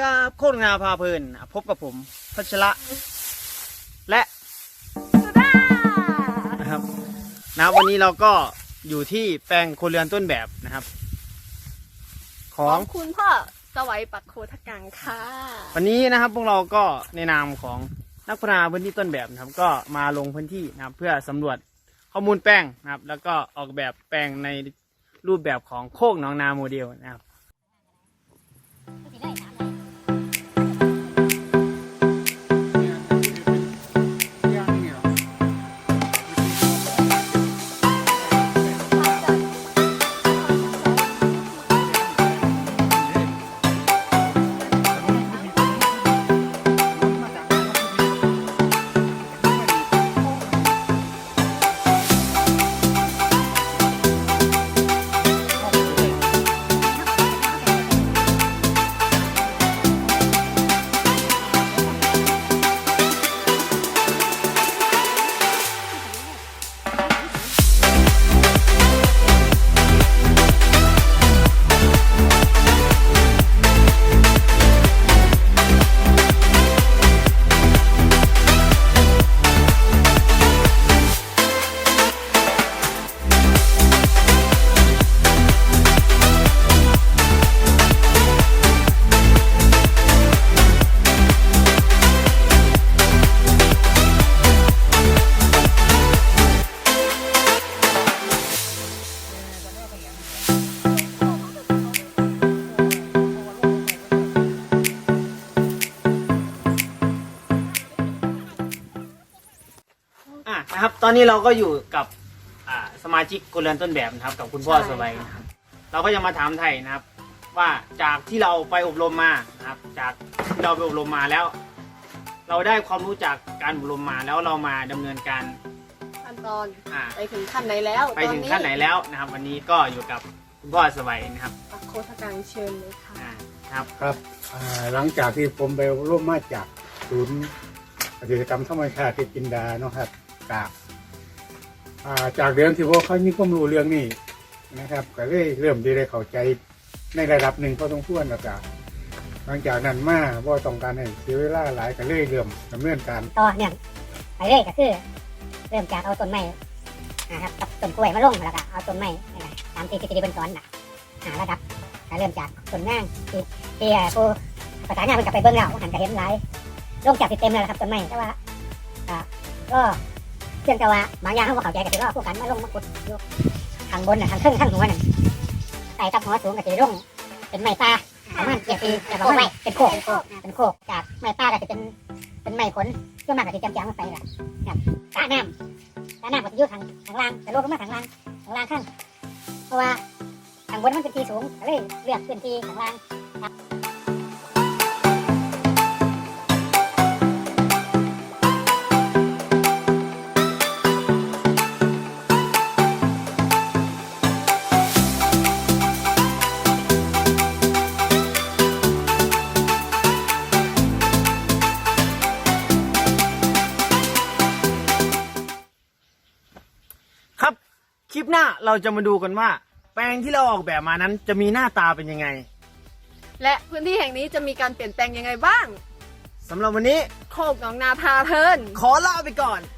ครับโคตรงาพาเพลิน พบกับผมพัชระ และสุดานะครับนะบวันนี้เราก็อยู่ที่แปลงโคเรือนต้นแบบนะครับ ขขอองงคุณพ่อสวัยปักโคทกังค่ะ วันนี้นะครับ พวกเราก็ในนามของนักพัฒนาพื้นที่ต้นแบบนะครับ ก็มาลงพื้นที่นะครับ เพื่อสำรวจข้อมูลแป้งนะครับ แล้วก็ออกแบบแปลงในรูปแบบของโคกหนองนาโมเดลนะครับ นะครับ ตอนนี้เราก็อยู่กับอ่าสมาชิกโคเรือนต้นแบบนะครับ กับคุณพ่อใช่สบายนะครับ เราก็จะมาถามไทยนะครับ ว่าจากที่เราไปอบรมมานะครับ จากที่เราไปอบรมมาแล้ว เราได้ความรู้จากการอบรมมาแล้วเรามาดำเนินการขั้นตอนอ่าไปถึงขั้นไหนแล้วไปถึงขั้นไหนแล้วนะครับ วันนี้ก็อยู่กับคุณพ่อสบายนะครับปักโคทกังเชิญเลยค่ะ อ่าครับ ครับอ่าหลังจากที่ผมไปร่วมมาจากศูนย์เกษตรกรรมธรรมชาติที่จินดาเนาะครับ ต่าจากเดิมที่ว่าเขามีความรู้เรื่องนี้นะครับ ก็เลยเริ่มได้เข้าใจในระดับหนึ่งพอสมควรแล้วก็หลังจากนั้นมาว่าต้องการให้เสียเวลาหลายก็เลยเริ่มดำเนินการต่อเนื่องไปเรื่อยก็คือเริ่มจากเอาต้นไม้นะครับกับต้นกล้วยมาลงแล้วก็เอาต้นไม้นี่นะตามที่ที่ที่เป็นสอนนะหาระดับก็เริ่มจากต้นนางที่ที่ผู้ภาษางานมันกลับไปเบิ้งแล้วหันก็เห็นหลายลงจากสิเต็มแล้วล่ะครับต้นไม้แต่ว่าก็ พียงแต่ว่าบางอย่างเขาบ่เข้าใจก็ถือว่าผู้กันมาลงมาขุดอยู่ข้างบนน่ะข้างครึ่งข้างหัวน่ะใส่ตับหัวสูงก็จะลงเป็นไม้ป่าประมาณเจ็ดปีแต่ประมาณเป็นโคกเป็นโคกจากไม้ป่าก็จะเป็นเป็นไม้ผลส่วนมากก็จะจำจางลงไปแหละครับกาน้ำกาน้ำก็จะอยู่ทางทางล่างแต่ลงก็มาทางล่างทางล่างข้าง เพราะว่าทางบนมันเป็นที่สูงก็เลยเลือกพื้นที่ทางล่างครับ คลิปหน้าเราจะมาดูกันว่า แปลงที่เราออกแบบมานั้นจะมีหน้าตาเป็นยังไง และพื้นที่แห่งนี้จะมีการเปลี่ยนแปลงยังไงบ้างสำหรับวันนี้ โคกหนองนาพาเพลิน ขอลาไปก่อนบาย